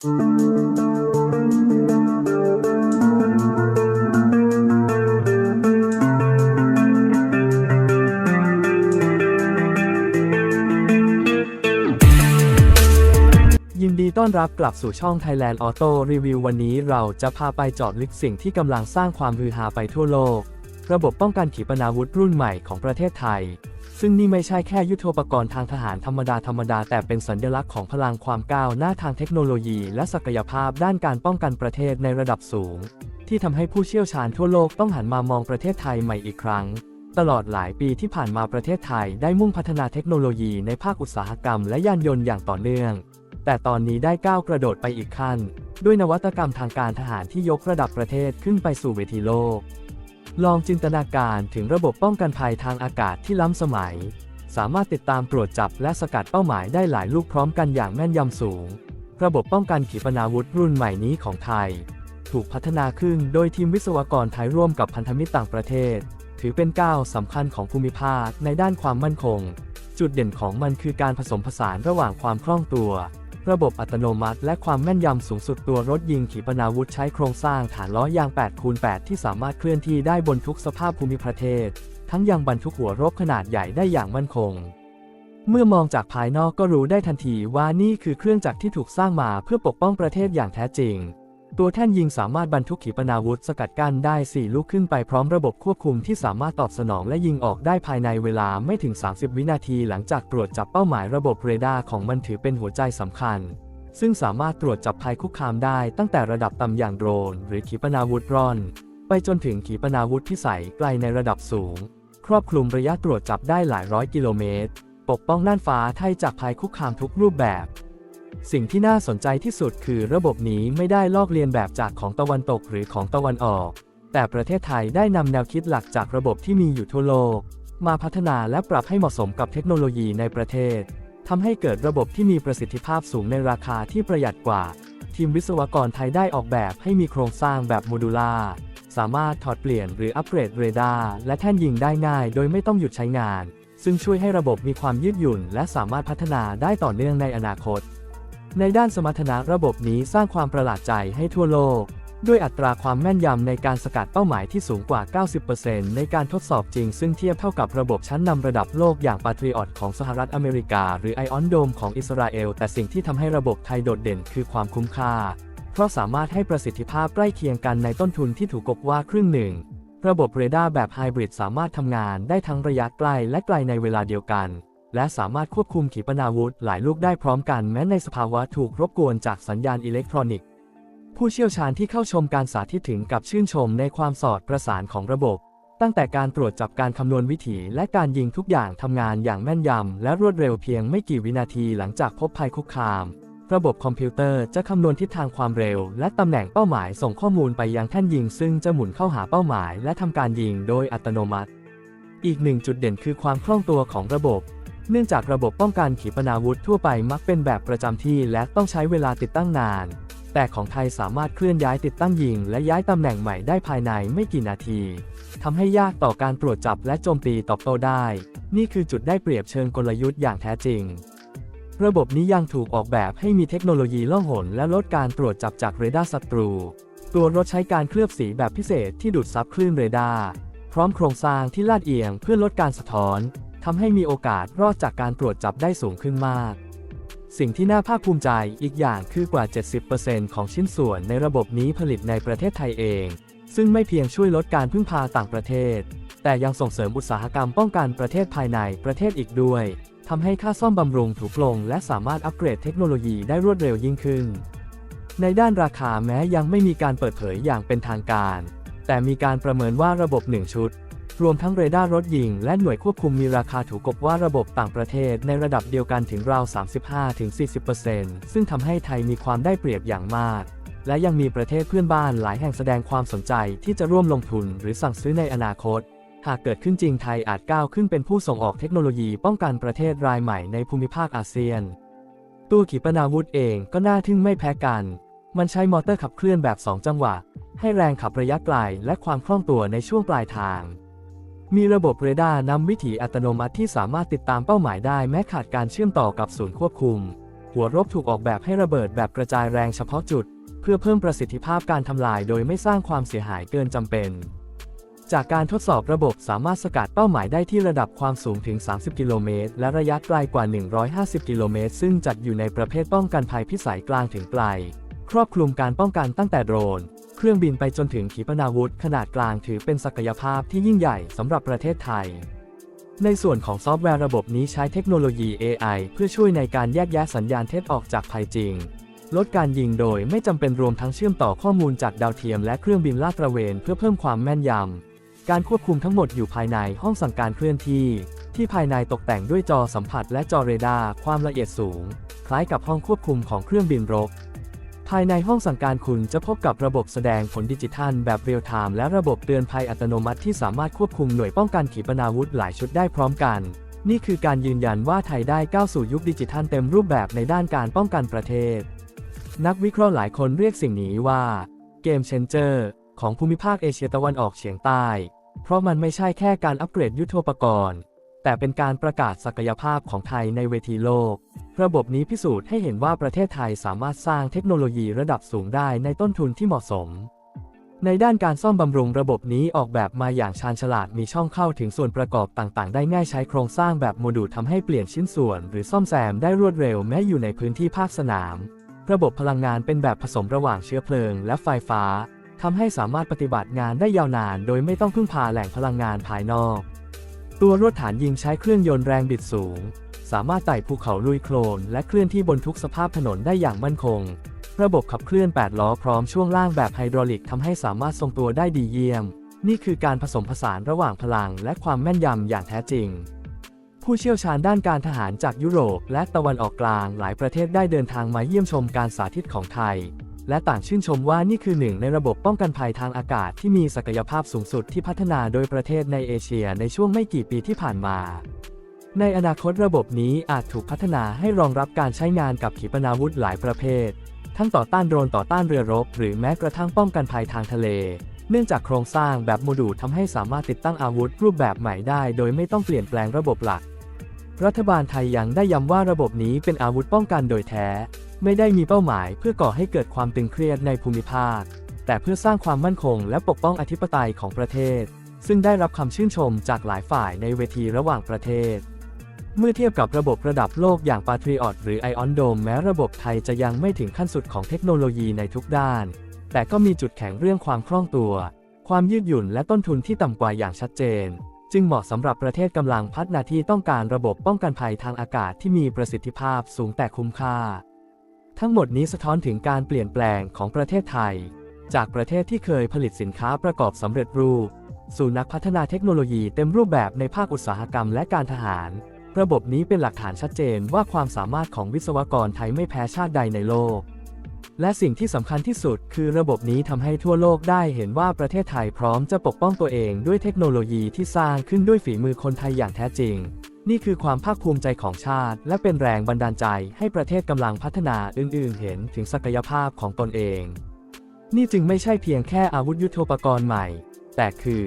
ยินดีต้อนรับกลับสู่ช่อง Thailand Auto Review วันนี้เราจะพาไปเจอดลึกสิ่งที่กำลังสร้างความฮือฮาไปทั่วโลก ระบบป้องกันขีปนาวุธรุ่นใหม่ของประเทศไทย ซึ่งนี่ไม่ใช่แค่ยุทโธปกรณ์ทางทหารธรรมดาธรรมดาแต่เป็นสัญลักษณ์ของพลังความก้าวหน้าทางเทคโนโลยี และศักยภาพด้านการป้องกันประเทศในระดับสูง ที่ทำให้ผู้เชี่ยวชาญทั่วโลกต้องหันมามองประเทศไทยใหม่อีกครั้ง ตลอดหลายปีที่ผ่านมาประเทศไทยได้มุ่งพัฒนาเทคโนโลยีในภาคอุตสาหกรรมและยานยนต์อย่างต่อเนื่อง แต่ตอนนี้ได้ก้าวกระโดดไปอีกขั้น ด้วยนวัตกรรมทางการทหารที่ยกระดับประเทศขึ้นไปสู่เวทีโลก ลองจินตนาการถึงระบบป้องกันภัยทางอากาศที่ล้ำสมัย สามารถติดตามตรวจจับและสกัดเป้าหมายได้หลายลูกพร้อมกันอย่างแม่นยำสูง ระบบป้องกันขีปนาวุธรุ่นใหม่นี้ของไทย ถูกพัฒนาขึ้นโดยทีมวิศวกรไทยร่วมกับพันธมิตรต่างประเทศ ถือเป็นก้าวสำคัญของภูมิภาคในด้านความมั่นคง จุดเด่นของมันคือการผสมผสานระหว่างความคล่องตัว ระบบอัตโนมัติ และความแม่นยำสูงสุดตัวรถยิงขีปนาวุธใช้โครงสร้างฐานล้อยาง 8 คูณ 8 ที่สามารถเคลื่อนที่ได้บนทุกสภาพภูมิประเทศ ทั้งยังบรรทุกหัวรบขนาดใหญ่ได้อย่างมั่นคง เมื่อมองจากภายนอกก็รู้ได้ทันทีว่านี่คือเครื่องจักรที่ถูกสร้างมาเพื่อปกป้องประเทศอย่างแท้จริง ตัวแท่นยิงสามารถบรรทุกขีปนาวุธสกัดกั้นได้ 4 ลูกขึ้นไปพร้อมระบบควบคุมที่สามารถตอบสนองและยิงออกได้ภายในเวลาไม่ถึง 30 วินาทีหลังจากตรวจจับเป้าหมายระบบเรดาร์ของมันถือเป็นหัวใจสำคัญ ซึ่งสามารถตรวจจับภัยคุกคามได้ตั้งแต่ระดับต่ำอย่างโดรน หรือขีปนาวุธร่อน ไปจนถึงขีปนาวุธพิสัยไกลในระดับสูง ครอบคลุมระยะตรวจจับได้หลายร้อยกิโลเมตร ปกป้องน่านฟ้าไทยจากภัยคุกคามทุกรูปแบบ สิ่งที่น่าสนใจที่สุดคือระบบนี้ไม่ได้ลอกเลียนแบบจากของตะวันตกหรือของตะวันออก แต่ประเทศไทยได้นำแนวคิดหลักจากระบบที่มีอยู่ทั่วโลก มาพัฒนาและปรับให้เหมาะสมกับเทคโนโลยีในประเทศทำให้เกิดระบบที่มีประสิทธิภาพสูงในราคาที่ประหยัดกว่า ทีมวิศวกรไทยได้ออกแบบให้มีโครงสร้างแบบโมดูล่าสามารถถอดเปลี่ยนหรืออัปเกรดเรดาร์และแท่นยิงได้ง่าย โดยไม่ต้องหยุดใช้งาน ซึ่งช่วยให้ระบบมีความยืดหยุ่น และสามารถพัฒนาได้ต่อเนื่องในอนาคต ในด้านสมรรถนะระบบนี้สร้างความประหลาดใจให้ทั่วโลก ด้วยอัตราความแม่นยำในการสกัดเป้าหมายที่สูงกว่า 90%ในการทดสอบจริง ซึ่งเทียบเท่ากับระบบชั้นนำระดับโลกอย่าง Patriot ของสหรัฐอเมริกา หรือ Iron Dome ของอิสราเอล แต่สิ่งที่ทำให้ระบบไทยโดดเด่นคือความคุ้มค่า เพราะสามารถให้ประสิทธิภาพใกล้เคียงกันในต้นทุนที่ถูกกบว่าครึ่งหนึ่ง ระบบเรดาร์แบบไฮบริดสามารถทำงานได้ทั้งระยะใกล้และไกลในเวลาเดียวกัน และสามารถควบคุมขีปนาวุธหลายลูกได้พร้อมกันแม้ในสภาวะถูกรบกวนจากสัญญาณอิเล็กทรอนิกส์ ผู้เชี่ยวชาญที่เข้าชมการสาธิตถึงกับชื่นชมในความสอดประสานของระบบ ตั้งแต่การตรวจจับการคำนวณวิถี และการยิงทุกอย่างทำงานอย่างแม่นยำและรวดเร็วเพียงไม่กี่วินาทีหลังจากพบภัยคุกคาม ระบบคอมพิวเตอร์จะคำนวณทิศทางความเร็ว และตำแหน่งเป้าหมายส่งข้อมูลไปยังแท่นยิง ซึ่งจะหมุนเข้าหาเป้าหมาย และทำการยิงโดยอัตโนมัติ อีกหนึ่งจุดเด่นคือความคล่องตัวของระบบ เนื่องจากระบบป้องกันขีปนาวุธทั่วไปมักเป็นแบบประจำที่และต้องใช้เวลาติดตั้งนาน แต่ของไทยสามารถเคลื่อนย้ายติดตั้งยิง และย้ายตำแหน่งใหม่ได้ภายในไม่กี่นาทีทำให้ยากต่อการตรวจจับและโจมตีตอบโต้ได้ นี่คือจุดได้เปรียบเชิงกลยุทธ์อย่างแท้จริง ระบบนี้ยังถูกออกแบบให้มีเทคโนโลยีล่องหนและลดการตรวจจับจากเรดาร์ศัตรู ตัวรถใช้การเคลือบสีแบบพิเศษที่ดูดซับคลื่นเรดาร์พร้อมโครงสร้างที่ลาดเอียงเพื่อลดการสะท้อน ทำให้มีโอกาสรอดจากการตรวจจับได้สูงขึ้นมาก สิ่งที่น่าภาคภูมิใจอีกอย่างคือกว่า 70%ของชิ้นส่วนในระบบนี้ผลิตในประเทศไทยเอง ซึ่งไม่เพียงช่วยลดการพึ่งพาต่างประเทศ แต่ยังส่งเสริมอุตสาหกรรมป้องกันประเทศภายในประเทศอีกด้วยทำให้ค่าซ่อมบำรุงถูกลง และสามารถอัปเกรดเทคโนโลยีได้รวดเร็วยิ่งขึ้น ในด้านราคาแม้ยังไม่มีการเปิดเผยอย่างเป็นทางการ แต่มีการประเมินว่าระบบ 1 ชุด รวมทั้งเรดาร์รถยิงและหน่วยควบคุมมีราคาถูกกบว่าระบบต่างประเทศในระดับเดียวกันถึงราว 35-40%ซึ่งทำให้ไทยมีความได้เปรียบอย่างมาก และยังมีประเทศเพื่อนบ้านหลายแห่งแสดงความสนใจที่จะร่วมลงทุนหรือสั่งซื้อในอนาคต หากเกิดขึ้นจริงไทยอาจก้าวขึ้นเป็นผู้ส่งออกเทคโนโลยีป้องกันประเทศรายใหม่ในภูมิภาคอาเซียนตัวขีปนาวุธเองก็น่าทึ่งไม่แพ้กัน มันใช้มอเตอร์ขับเคลื่อนแบบ 2 จังหวะ ให้แรงขับระยะไกลและความคล่องตัวในช่วงปลายทาง มีระบบเรดาร์นำวิถีอัตโนมัติที่สามารถติดตามเป้าหมายได้แม้ขาดการเชื่อมต่อกับศูนย์ควบคุม หัวรบถูกออกแบบให้ระเบิดแบบกระจายแรงเฉพาะจุด เพื่อเพิ่มประสิทธิภาพการทำลายโดยไม่สร้างความเสียหายเกินจำเป็น จากการทดสอบระบบสามารถสกัดเป้าหมายได้ที่ระดับความสูงถึง 30 กิโลเมตรและระยะไกลกว่า 150 กิโลเมตรซึ่งจัดอยู่ในประเภทป้องกันภัยพิสัยกลางถึงไกล ครอบคลุมการป้องกันตั้งแต่โดรน เครื่องบินไปจนถึงขีปนาวุธขนาดกลางถือเป็นศักยภาพที่ยิ่งใหญ่สำหรับประเทศไทย ในส่วนของซอฟต์แวร์ระบบนี้ใช้เทคโนโลยี AI เพื่อช่วยในการแยกแยะสัญญาณเท็จออกจากภัยจริง ลดการยิงโดยไม่จำเป็นรวมทั้งเชื่อมต่อข้อมูลจากดาวเทียมและเครื่องบินลาดตระเวนเพื่อเพิ่มความแม่นยำ การควบคุมทั้งหมดอยู่ภายในห้องสั่งการเคลื่อนที่ ที่ภายในตกแต่งด้วยจอสัมผัสและจอเรดาร์ความละเอียดสูง คล้ายกับห้องควบคุมของเครื่องบินรบ ภายในห้องสั่งการคุณจะพบกับระบบแสดงผลดิจิทัลแบบเรียลไทม์และระบบเตือนภัยอัตโนมัติที่สามารถควบคุมหน่วยป้องกันขีปนาวุธหลายชุดได้พร้อมกัน นี่คือการยืนยันว่าไทยได้ก้าวสู่ยุคดิจิทัลเต็มรูปแบบในด้านการป้องกันประเทศ นักวิเคราะห์หลายคนเรียกสิ่งนี้ว่าเกมเชนเจอร์ของภูมิภาคเอเชียตะวันออกเฉียงใต้ เพราะมันไม่ใช่แค่การอัปเกรดยุทโธปกรณ์ แต่เป็นการประกาศศักยภาพของไทยในเวทีโลก ระบบนี้พิสูจน์ให้เห็นว่าประเทศไทยสามารถสร้างเทคโนโลยีระดับสูงได้ในต้นทุนที่เหมาะสม ในด้านการซ่อมบำรุงระบบนี้ออกแบบมาอย่างชาญฉลาดมีช่องเข้าถึงส่วนประกอบต่าง ๆ ได้ง่ายใช้โครงสร้างแบบโมดูลทำให้เปลี่ยนชิ้นส่วน หรือซ่อมแซมได้รวดเร็วแม้อยู่ในพื้นที่ภาคสนาม ระบบพลังงานเป็นแบบผสมระหว่างเชื้อเพลิง และไฟฟ้าทำให้สามารถปฏิบัติงานได้ยาวนาน โดยไม่ต้องพึ่งพาแหล่งพลังงานภายนอก ตัวรถฐานยิงใช้เครื่องยนต์แรงบิดสูง สามารถไต่ภูเขาลุยโคลน และเคลื่อนที่บนทุกสภาพถนนได้อย่างมั่นคง ระบบขับเคลื่อน 8 ล้อพร้อมช่วงล่างแบบไฮดรอลิกทำให้สามารถทรงตัวได้ดีเยี่ยม นี่คือการผสมผสานระหว่างพลังและความแม่นยำอย่างแท้จริง ผู้เชี่ยวชาญด้านการทหารจากยุโรป และตะวันออกกลางหลายประเทศได้เดินทางมาเยี่ยมชมการสาธิตของไทย และต่างชื่นชมว่านี่คือหนึ่งในระบบป้องกันภัยทางอากาศที่มีศักยภาพสูงสุดที่พัฒนาโดยประเทศในเอเชียในช่วงไม่กี่ปีที่ผ่านมา ในอนาคตระบบนี้อาจถูกพัฒนาให้รองรับการใช้งานกับขีปนาวุธหลายประเภท ทั้งต่อต้านโดรนต่อต้านเรือรบ หรือแม้กระทั่งป้องกันภัยทางทะเล เนื่องจากโครงสร้างแบบโมดูลทำให้สามารถติดตั้งอาวุธรูปแบบใหม่ได้ โดยไม่ต้องเปลี่ยนแปลงระบบหลัก รัฐบาลไทยยังได้ย้ำว่าระบบนี้เป็นอาวุธป้องกันโดยแท้ ไม่ได้มีเป้าหมายเพื่อก่อให้เกิดความตึงเครียดในภูมิภาค แต่เพื่อสร้างความมั่นคงและปกป้องอธิปไตยของประเทศ ซึ่งได้รับคำชื่นชมจากหลายฝ่ายในเวทีระหว่างประเทศ เมื่อเทียบกับระบบระดับโลกอย่าง Patriot หรือ Iron Dome แม้ระบบไทยจะยังไม่ถึงขั้นสุดของเทคโนโลยีในทุกด้าน แต่ก็มีจุดแข็งเรื่องความคล่องตัว ความยืดหยุ่นและต้นทุนที่ต่ำกว่าอย่างชัดเจนจึงเหมาะสำหรับประเทศกำลังพัฒนาที่ต้องการระบบป้องกันภัยทางอากาศที่มีประสิทธิภาพสูงแต่คุ้มค่า ทั้งหมดนี้สะท้อนถึงการเปลี่ยนแปลงของประเทศไทย จากประเทศที่เคยผลิตสินค้าประกอบสำเร็จรูป สู่นักพัฒนาเทคโนโลยีเต็มรูปแบบในภาคอุตสาหกรรมและการทหาร ระบบนี้เป็นหลักฐานชัดเจนว่าความสามารถของวิศวกรไทยไม่แพ้ชาติใดในโลก และสิ่งที่สำคัญที่สุด คือระบบนี้ทำให้ทั่วโลกได้เห็นว่าประเทศไทยพร้อมจะปกป้องตัวเองด้วยเทคโนโลยีที่สร้างขึ้นด้วยฝีมือคนไทยอย่างแท้จริง นี่คือความภาคภูมิใจของชาติ และเป็นแรงบันดาลใจให้ประเทศกำลังพัฒนาอื่น ๆ เห็นถึงศักยภาพของตนเอง นี่จึงไม่ใช่เพียงแค่อาวุธยุทโธปกรณ์ใหม่ แต่คือ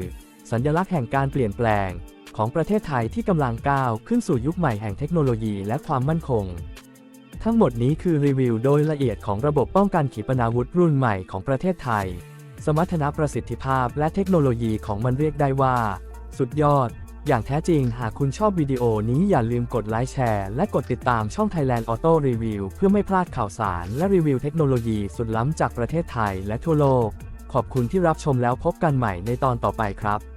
สัญลักษณ์แห่งการเปลี่ยนแปลง ของประเทศไทยที่กำลังก้าวขึ้นสู่ยุคใหม่แห่งเทคโนโลยีและความมั่นคง ทั้งหมดนี้คือรีวิวโดยละเอียดของระบบป้องกันขีปนาวุธรุ่นใหม่ของประเทศไทย สมรรถนะประสิทธิภาพและเทคโนโลยีของมันเรียกได้ว่า สุดยอด อย่างแท้จริงหากคุณชอบวิดีโอนี้อย่าลืมกดไลค์แชร์และกดติดตามช่อง Thailand Auto Review เพื่อไม่พลาดข่าวสารและรีวิวเทคโนโลยีสุดล้ำจากประเทศไทยและทั่วโลก ขอบคุณที่รับชมแล้วพบกันใหม่ในตอนต่อไปครับ